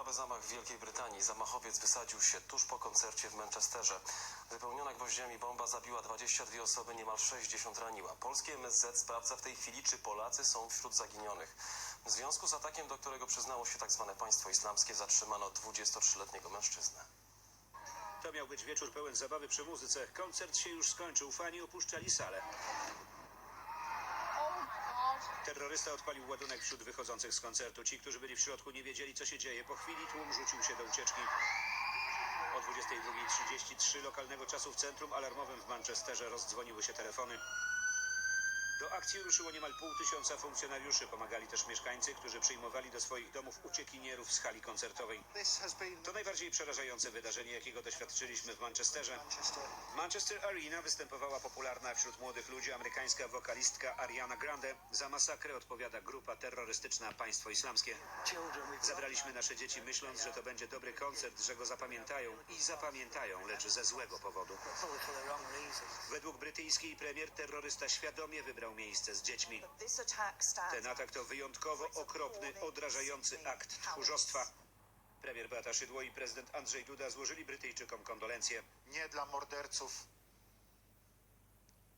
Krwawy zamach w Wielkiej Brytanii. Zamachowiec wysadził się tuż po koncercie w Manchesterze. Wypełniona gwoździami bomba zabiła 22 osoby, niemal 60 raniła. Polskie MSZ sprawdza w tej chwili, czy Polacy są wśród zaginionych. W związku z atakiem, do którego przyznało się tzw. państwo islamskie, zatrzymano 23-letniego mężczyznę. To miał być wieczór pełen zabawy przy muzyce. Koncert się już skończył, fani opuszczali salę. Terrorysta odpalił ładunek wśród wychodzących z koncertu. Ci, którzy byli w środku, nie wiedzieli, co się dzieje. Po chwili tłum rzucił się do ucieczki. O 22.33 lokalnego czasu w centrum alarmowym w Manchesterze rozdzwoniły się telefony. Do akcji ruszyło niemal pół tysiąca funkcjonariuszy. Pomagali też mieszkańcy, którzy przyjmowali do swoich domów uciekinierów z hali koncertowej. To najbardziej przerażające wydarzenie, jakiego doświadczyliśmy w Manchesterze. Manchester Arena występowała popularna wśród młodych ludzi amerykańska wokalistka Ariana Grande. Za masakrę odpowiada grupa terrorystyczna Państwo Islamskie. Zabraliśmy nasze dzieci myśląc, że to będzie dobry koncert, że go zapamiętają i zapamiętają, lecz ze złego powodu. Według brytyjskiej premier terrorysta świadomie wybrał miejsce z dziećmi. Ten atak to wyjątkowo okropny, odrażający akt tchórzostwa. Premier Beata Szydło i prezydent Andrzej Duda złożyli Brytyjczykom kondolencje. nie dla morderców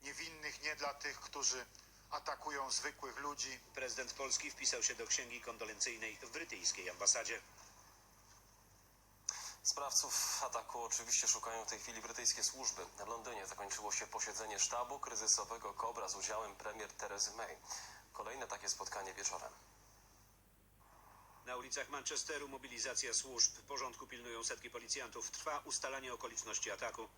niewinnych, nie dla tych, którzy atakują zwykłych ludzi. Prezydent Polski wpisał się do księgi kondolencyjnej w brytyjskiej ambasadzie. Sprawców ataku oczywiście szukają w tej chwili brytyjskie służby. W Londynie zakończyło się posiedzenie sztabu kryzysowego KOBRA z udziałem premier Terezy May. Kolejne takie spotkanie wieczorem. Na ulicach Manchesteru mobilizacja służb. Porządku pilnują setki policjantów. Trwa ustalanie okoliczności ataku.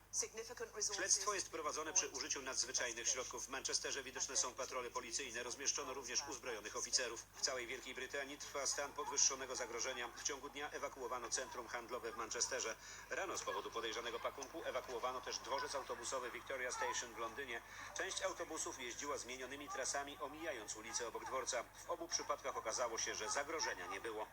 Śledztwo jest prowadzone przy użyciu nadzwyczajnych środków. W Manchesterze widoczne są patrole policyjne. Rozmieszczono również uzbrojonych oficerów. W całej Wielkiej Brytanii trwa stan podwyższonego zagrożenia. W ciągu dnia ewakuowano centrum handlowe w Manchesterze. Rano z powodu podejrzanego pakunku ewakuowano też dworzec autobusowy Victoria Station w Londynie. Część autobusów jeździła zmienionymi trasami, omijając ulice obok dworca. W obu przypadkach okazało się, że zagrożenia nie było. 望。